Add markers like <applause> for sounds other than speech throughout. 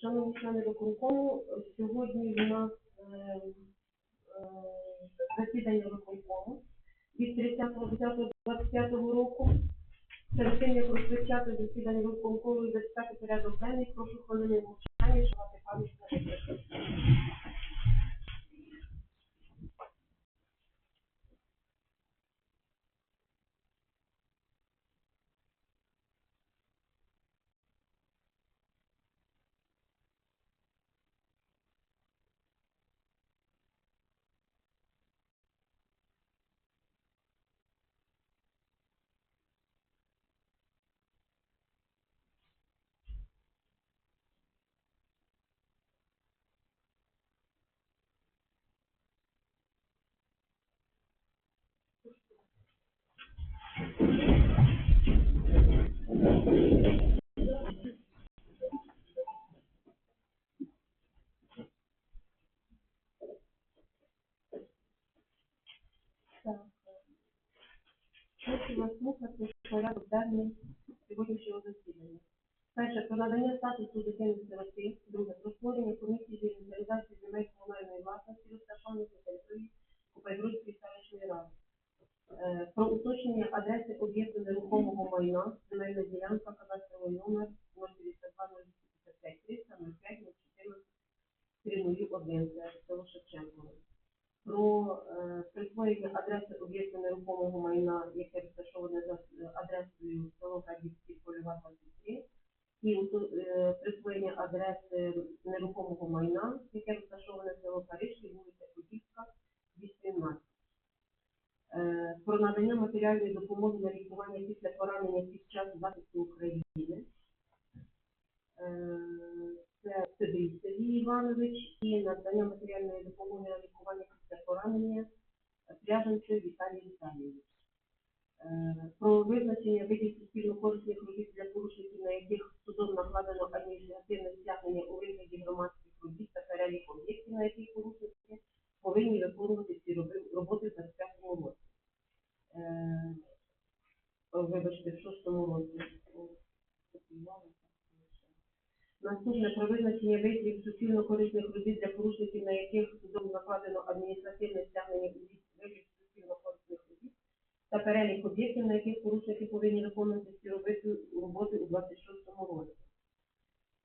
Шановні члени виконкому, сьогодні у нас е, е, засідання виконкому від 30.10.25 року. Це рішення про розпочати засідання виконкому і зачитати порядок денний, прошу хвилини мовчання, шанувати пам'ять на Перше, про надання статусу дитини сироти. Друге, про створення комісії з інвентаризації земель комунальної власності, розташованих на території Купайгрузької селищної ради. Е, Про уточнення адреси об'єкту нерухомого майна, земельна ділянка, кадастровий номер 092 055 300 05 014 301, це село Шевченкове про е, присвоєння адреси об'єкту нерухомого майна, яке розташоване за е, адресою село Гадівський, Польова 23, і ото- е, присвоєння адреси нерухомого майна, яке розташоване село Парижський, вулиця Подільська, 18. Е, Про надання матеріальної допомоги на лікування після поранення під час захисту України. Е, Це Сибій Сергій Іванович і надання матеріальної допомоги на лікування після поранення Пряженцев Віталій Віталійович. Е, Про визначення видів суспільно-корисних робіт для порушників, на яких судом накладено адміністративне стягнення у вигляді громадських робіт та перелік об'єктів, на яких порушники повинні виконувати ці роботи в 25 році. Е, Вибачте, в шостому році. Наступне про визначення видів суспільно-корисних робіт для порушників, на яких судом накладено адміністративне стягнення видів суспільно-корисних робіт та перелік об'єктів, на яких порушники повинні виконувати робити роботи у 26-му році.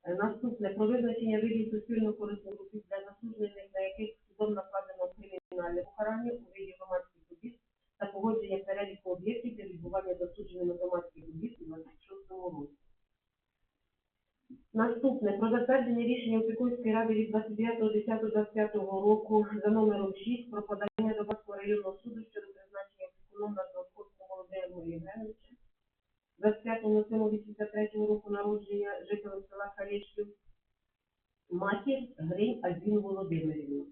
Е, Наступне про визначення видів суспільно-корисних робіт для засуджених, на яких судом накладено кримінальне покарання у виді громадських робіт та погодження переліку об'єктів для відбування засудженими громадських робіт у 26-му році. Наступне про затвердження рішення Опікунської ради від 29.10.25 року за номером 6 про подання до Баського районного суду щодо призначення опікуном на Новоскольського Володимира Євгеновича. 25.07.83 року народження жителем села Халєшків, матір Гринь Альбіну Володимирівну.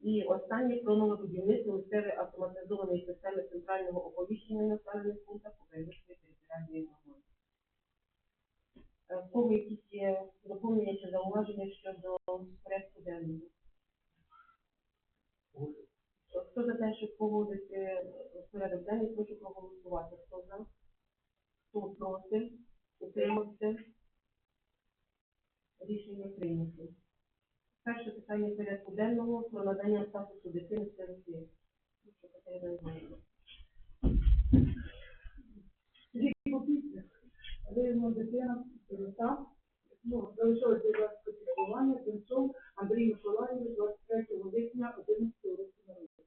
І останнє про нове будівництво місцевої автоматизованої системи центрального оповіщення населених пунктах Української територіальної громади. Е, кого якісь є доповнення чи зауваження щодо порядку денного? Хто за те, щоб погодити е, порядок денний, прошу проголосувати. Хто за? Хто проти? Утримався? Рішення прийнято. Перше питання порядку денного про надання статусу дитини сироти. Прошу, Катерина Іванівна. Після виявлена дитина сирота, ну, залишилося від вас піклування, Донцов Андрій Миколаївич 23 липня 11 року народження.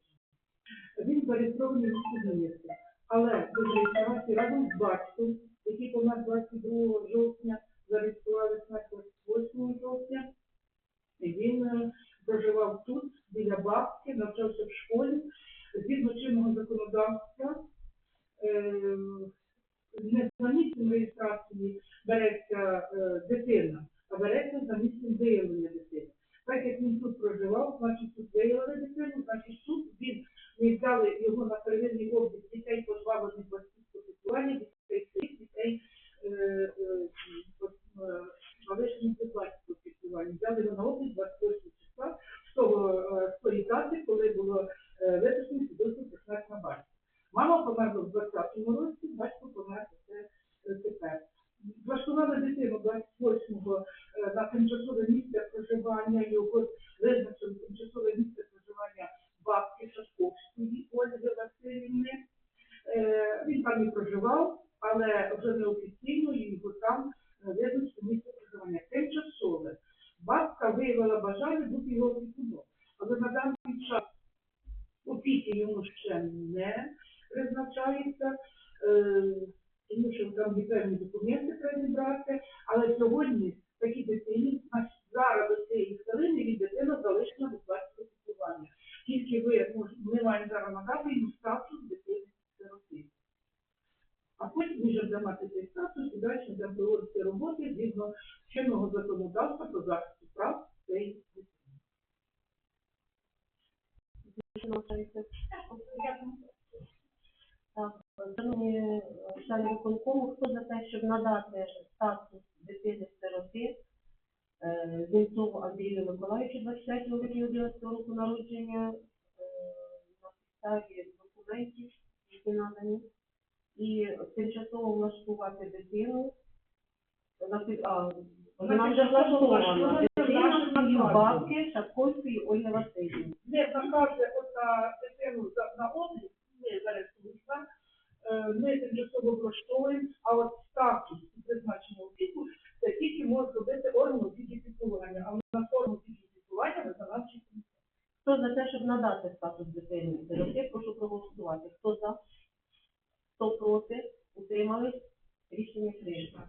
Він зареєстрований в судмісті, але до реєстрації разом з батьком, який помер 22 жовтня, зареєстрували смерть 28 жовтня, він е, проживав тут, біля бабки, навчався в школі. Згідно чинного законодавства, е, не за реєстрації береться е, дитина, а береться за місцем виявлення дитини. Так як він тут проживав, значить тут виявили дитину, значить тут він не взяли його на первинний облік дітей позбавлених батьківського піклування, дітей сиріт, дітей е, е, по- е, залишених без батьківського піклування. Взяли його на облік 28 числа з того е, з тої дати, коли було е, виписано свідоцтво про смерть на батька. Мама померла в 20-му році, батько помер це е, тепер. Влаштували дитину 28-го е, на тимчасове проживав, але вже неофіційно його там е, визначено місце проживання. Тимчасове. Бабка виявила бажання бути його опікуном. Але на даний час опіки йому ще не призначається, е, тому що там є певні документи треба зібрати, але сьогодні такі дитині, значить, зараз до цієї хвилини від дитина залишена без батьківського піклування. Тільки ви, мож- ми маємо зараз надати йому статус дитини сироти. А потім він вже буде мати цей статус і далі буде проводити роботи згідно чинного законодавства про захист прав дитини. Так, шановні е, члени виконкому, хто за те, щоб надати статус дитини-сироти е, Зінцову Андрію Миколаївичу 23 липня 11 року народження е, на підставі документів, які надані, і тимчасово влаштувати дитину на а, вона вже влаштована. Дитина сім'ю бабки Шапкольської Ольги Васильівни. Не накаже ота дитину за- на облік, ми зараз вийшла, ми тимчасово влаштовуємо, а от статус і призначення опіку це тільки може зробити орган опіки піклування, а на форму опіки піклування виконавчий комітет. Хто за те, щоб надати статус дитини сироти, прошу проголосувати. Хто за? Хто проти? Утримались? Рішення прийнято.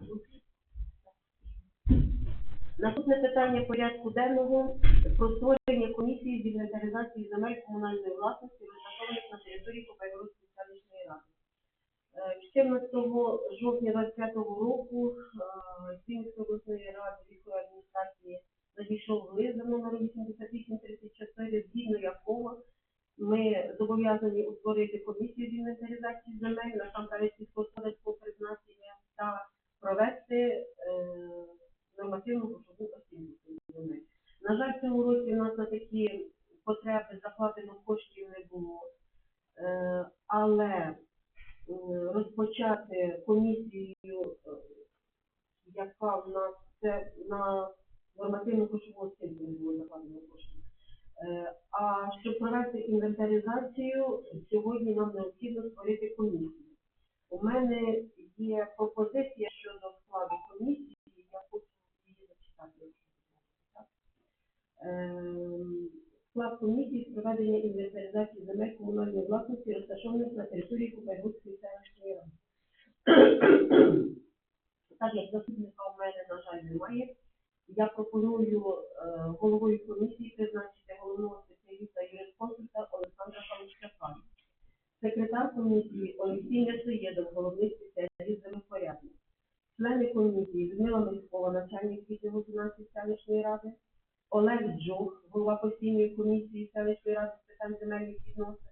Наступне питання порядку денного про створення комісії з інвентаризації земель комунальної власності, розташованих на території Попайгородської селищної ради. Е, 14 жовтня 25 року е, обласної ради військової адміністрації надійшов лист за номером 8834, згідно якого ми зобов'язані утворити комісію з інвентаризації земель насамперед сільськогосподарського призначення та провести е, нормативну грошову оцінку цих земель. На жаль, в цьому році в нас на такі потреби закладено коштів не було, е, але е, розпочати комісію, е, яка в нас це на нормативну грошову оцінку не було закладено коштів. Е, А щоб провести інвентаризацію, сьогодні нам необхідно створити комісію. У мене є пропозиція щодо складу комісії, я хочу її зачитати. Ем, Склад комісії з проведення інвентаризації земель комунальної власності, розташованих на території Кубайгутської селищної ради. <clears throat> Так як заступника у мене, на жаль, немає, я пропоную е, головою комісії призначити головного спеціаліста юрисконсульта Олександра Халущака. Секретар комісії Олексій Несоєдов, головний спеціаліст землепорядник. Члени комісії Людмила Міськова, начальник відділу фінансів селищної ради, Олег Джух, голова постійної комісії селищної ради з питань земельних відносин,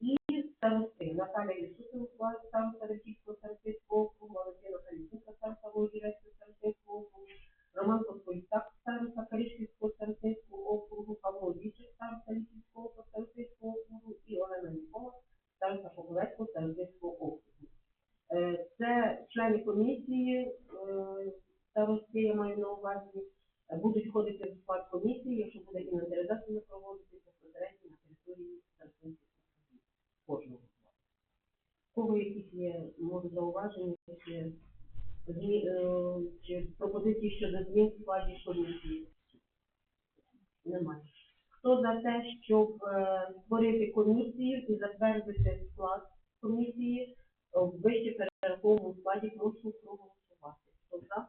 і старости Наталя Ісусова, староста старостинського округу, Валентина Калітинська, староста Володірецького комісії, е, старости, я маю на увазі, е, будуть входити в склад комісії, якщо буде інвентаризація проводитися безпосередньо на території старостинських округів. Кожного. Кого якісь є, може, зауваження, чи, е, чи пропозиції щодо змін в складі комісії? Немає. Хто за те, щоб е, створити комісію і затвердити склад комісії в вище перераховому складі, прошу проголосувати. Хто за?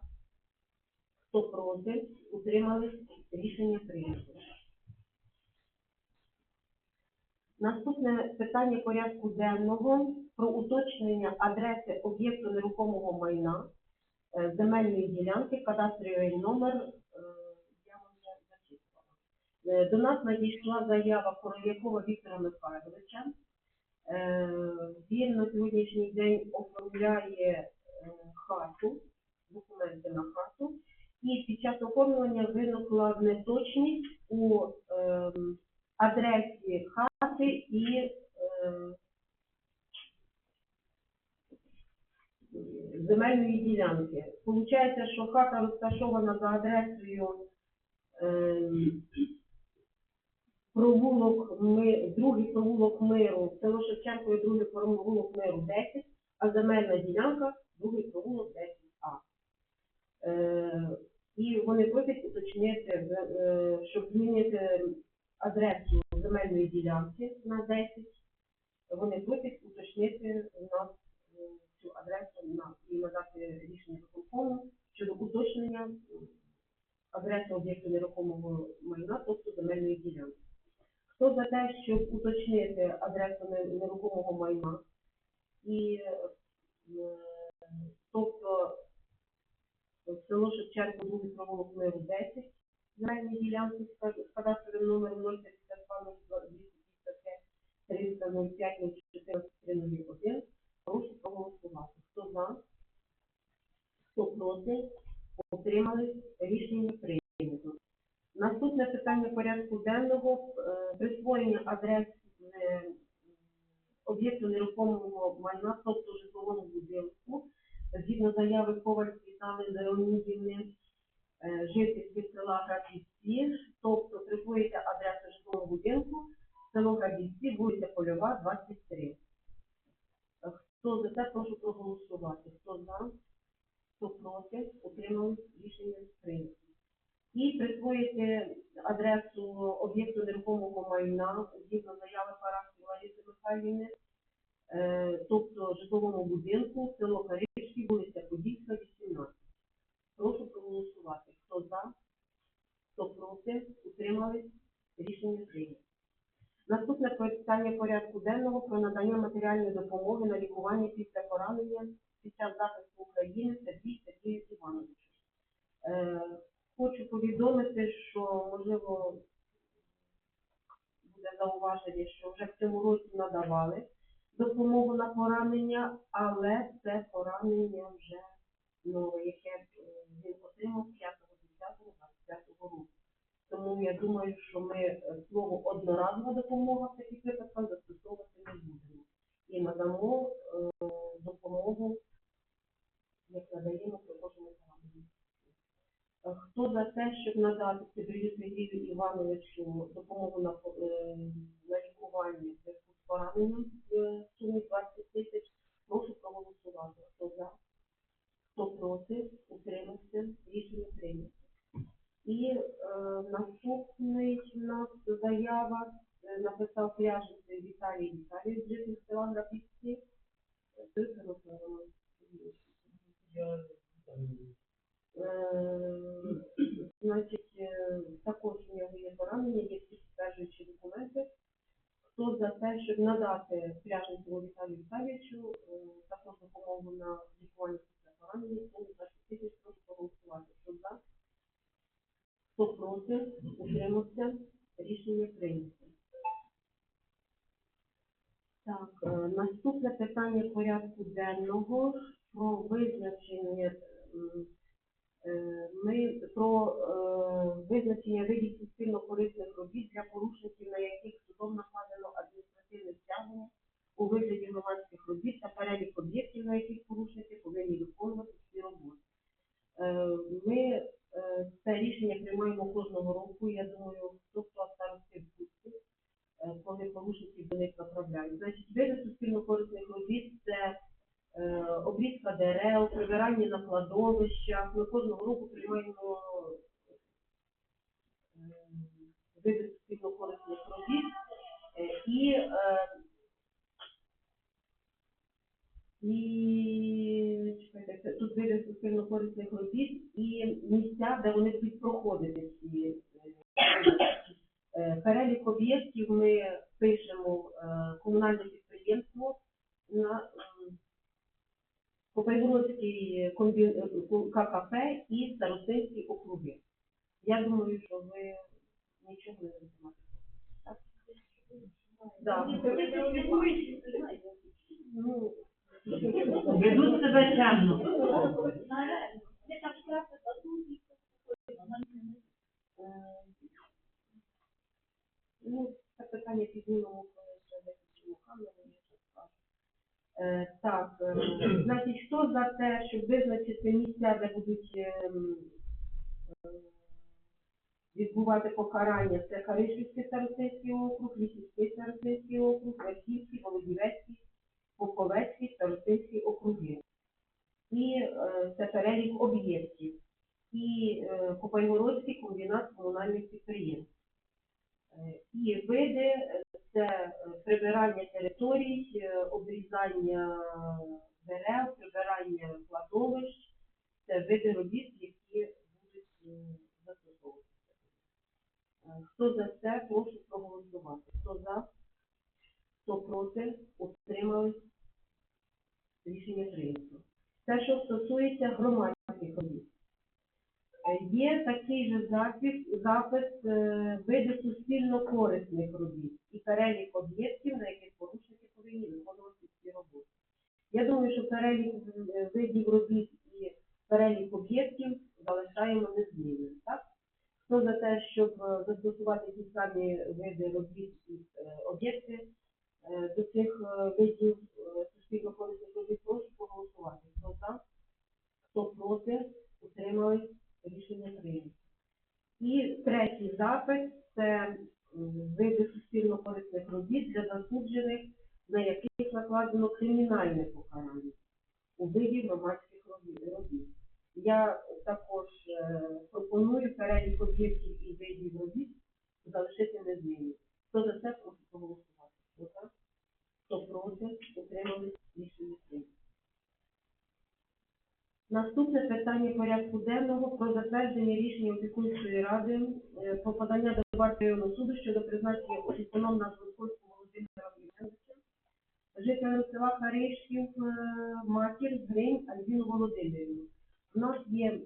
Хто проти? Утримались? Рішення прийнято. Наступне питання порядку денного про уточнення адреси об'єкту нерухомого майна е, земельної ділянки, кадастровий номер, е. Е, До нас надійшла заява Королякова Віктора Михайловича. Він на сьогоднішній день оформляє е, хату, документи на хату, і під час оформлення виникла неточність у ем, адресі хати і е, земельної ділянки. Получається, що хата розташована за адресою ем, провулок ми, другий провулок миру, село Шевченко і другий провулок миру 10, а земельна ділянка другий провулок 10А. Е, і вони просять уточнити, е, щоб змінити адресу земельної ділянки на 10. Вони просять уточнити нас е, цю адресу на і надати рішення виконкому щодо уточнення адреси об'єкту нерухомого майна, тобто земельної ділянки. Хто за те, щоб уточнити адресу нерухомого майна і е, тобто село Шевченко, другий провулок миру 10, земельні ділянки з кад- кадастровим номером 052 300 05 14 301. Прошу проголосувати. Хто за? Хто проти? Утримались? Рішення прийнято. Наступне питання порядку денного е, присвоєння адрес об'єкту нерухомого майна, тобто житловому будинку, згідно заяви Коваль Світлани Леонідівни, е, жительки села Грабівці, тобто присвоїться адреса житлового будинку, село Грабівці, вулиця Польова, 23. Е, Хто за це, прошу проголосувати. Хто за, хто проти, утримались, рішення прийнято. І присвоїти адресу об'єкту нерухомого майна згідно заяви Парасі Лариси Михайлівни, е, тобто житловому будинку, село Карибський, вулиця Подільська, 18. Прошу проголосувати. Хто за, хто проти, утримались, рішення прийнято. Наступне питання порядку денного про надання матеріальної допомоги на лікування після поранення під час захисту України Сергій Сергію Івановичу. Е, Хочу повідомити, що можливо буде зауваження, що вже в цьому році надавали допомогу на поранення, але це поранення вже нове, яке е, він отримав 5, 10, 25 року. Тому я думаю, що ми е, слово одноразова допомога в таких випадках не будемо. І надамо е, допомогу, як надаємо при кожному пораненні. Е, Хто за те, щоб надати Сибирю Сергію Івановичу допомогу на, е, на лікування зв'язку з пораненням в сумі 20 тисяч, прошу проголосувати. Хто за? Хто проти? Утримався? Рішення прийнято. І е, наступний у нас заява е, написав пляжний Віталій Віталій, житель села Грабівці. Е, Значить, е, також у нього є поранення, є всі підтверджуючі документи. Хто за те, щоб надати пляжнику Віталію Віталійовичу е, також допомогу на лікування після поранення, тому 20 тисяч прошу проголосувати. Хто за? Хто проти? Утримався? Рішення прийнято. Так, е, наступне питання порядку денного про визначення ми про е, визначення видів суспільно корисних робіт для порушників, на яких судом накладено адміністративне стягнення у вигляді громадських робіт та перелік об'єктів, на яких порушники повинні виконувати ці роботи. Е, Ми е, це рішення приймаємо кожного року. Я думаю, хто курсі, е, коли порушники до них направляють. Значить, види суспільно корисних робіт це е, обрізка дерев, прибирання на кладовищах. Ми кожного року приймаємо е, види суспільно корисних робіт. Е, І, е, і чекайте, тут види суспільно корисних робіт і місця, де вони будуть проходити ці е, Е, Перелік об'єктів ми пишемо е, комунальне підприємство на м, комбі- е, ККП і Старостинські округи. Я думаю, що ви нічого не? Да. Ну, Ведуть себе чемно. е, Ну, це питання піднімемо, коли вже виключимо камеру, я вже скажу. Е, так, е, значить, хто за те, щоб визначити місця, де будуть ем, е, відбувати покарання, це Харишівський старостинський округ, Лісівський старостинський округ, Верхівський, Володівецький, Поповецький, Старостинський округи. І е, це перелік об'єктів. І е, Купайгородський комбінат комунальних підприємств. Е, І види це е, прибирання територій, е, обрізання дерев, прибирання кладовищ, це види робіт, які будуть застосовуватися. Хто за це, прошу проголосувати. Хто за, хто проти, утримались, рішення прийнято. Те, що стосується громадських робіт. Е, Є такий же запис, запис е, види суспільно корисних робіт і перелік об'єктів, на яких порушники повинні виконувати ці роботи. Я думаю, що перелік е, видів робіт і перелік об'єктів залишаємо незмінним. Хто за те, щоб застосувати ті самі види робіт і об'єкти до цих видів е, суспільно корисних робіт, прошу проголосувати. Хто за, хто проти, утримались, рішення прийнято. І третій запит це види суспільно корисних робіт для засуджених, на яких накладено кримінальне покарання у виді громадських робіт. Я також е, пропоную перелік об'єктів і видів робіт залишити незмінним. Хто за це прошу проголосувати? Хто проти? Утримались рішення прийнято. Наступне питання порядку денного про затвердження рішення опікунської ради е, про подання до Барського суду щодо призначення на Злоткольського Володимира Євгеновича, жителем села Харишків, е, матір Гринь Альбіну Володимирівну. У нас є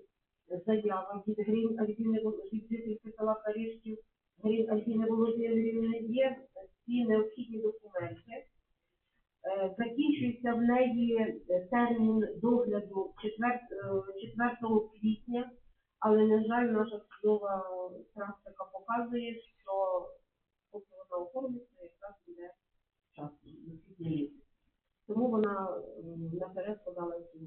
заява від Гринь Альбіни Вол- від жительки села Харишків, Гринь Альбіни Володимирівни, є всі необхідні документи. Е, Закінчується в неї е, термін догляду 4, 4 квітня, але, на жаль, наша судова практика показує, що поки вона оформиться, якраз буде час на квітня місяць. Тому вона наперед подала цю,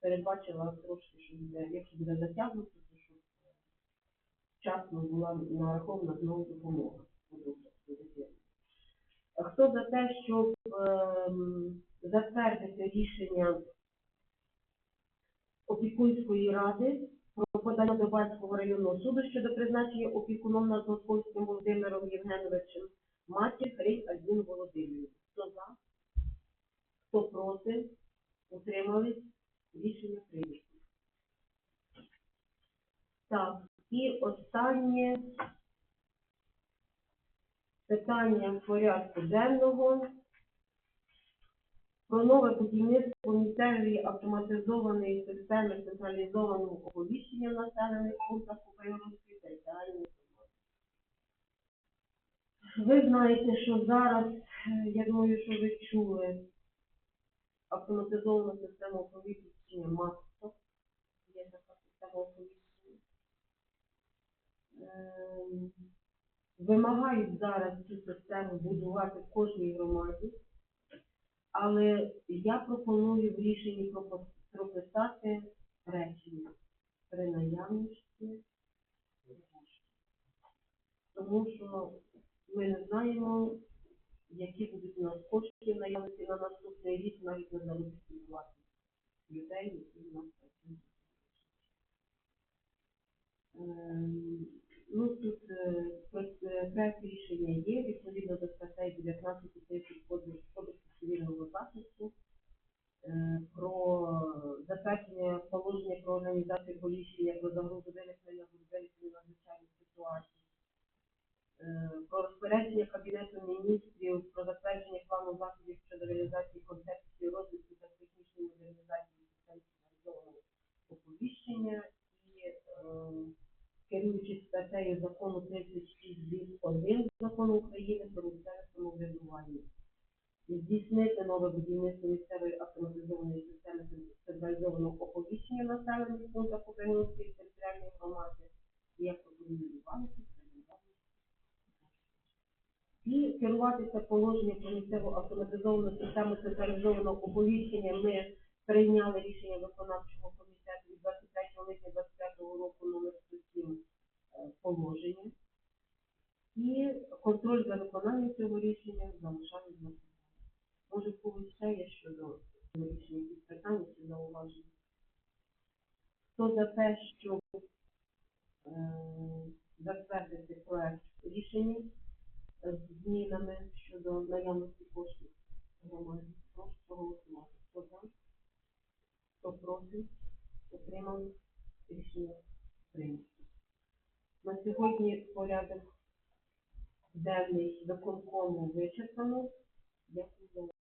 передбачила трошки, що буде, якщо буде затягнути, то щоб е, вчасно була нарахована знову допомога. по догляду за дитиною. Хто за те, щоб ем, затвердити рішення опікунської ради про подання до Бальського районного суду щодо призначення опікуном над Московським Володимиром Євгеновичем матір Гринь Альбін Володимирівну. Хто за? Хто проти? Утримались? Рішення прийнято. Так, і останнє питання порядку денного про нове будівництво місцевої автоматизованої системи централізованого оповіщення в населених пунктах Української територіальної громади. Ви знаєте, що зараз, я думаю, що ви чули автоматизовану систему оповіщення МАСТО. Є така система оповіщення. Вимагають зараз цю систему будувати в кожній громаді, але я пропоную в рішенні прописати речення при наявності. Тому що ми не знаємо, які будуть у нас кошти наявності на наступний рік, навіть на заробітну плату людей, які в нас працюють. Ем, Ну, тут е, проект рішення є, відповідно до статей 19 тисяч Кодексу цивільного захисту, е, про затвердження положення про організацію поліції про загрозу виникнення надзвичайних ситуацій, е, про розпорядження Кабінету міністрів про затвердження плану заходів щодо реалізації концепції розвитку та технічної модернізації систем централізованого оповіщення і е, керуючись статтею закону 36.1 закону України про місцеве самоврядування. Здійснити нове будівництво місцевої автоматизованої системи централізованого оповіщення населених пунктах Української територіальної громади. Як пропоную Івановичу, і керуватися положенням про місцеву автоматизовану систему централізованого оповіщення ми прийняли рішення виконавчого комітету від 23 липня 25 року номер 107 е, положення. І контроль за виконанням цього рішення залишаємо на. Може, в когось ще є щодо вирішення якісь питання чи зауваження? Хто за те, щоб е, затвердити проект рішення з змінами щодо наявності коштів громади? Прошу проголосувати. Хто за? Хто проти? Отримали рішення прийнято. На сьогодні порядок денний виконкому вичерпано.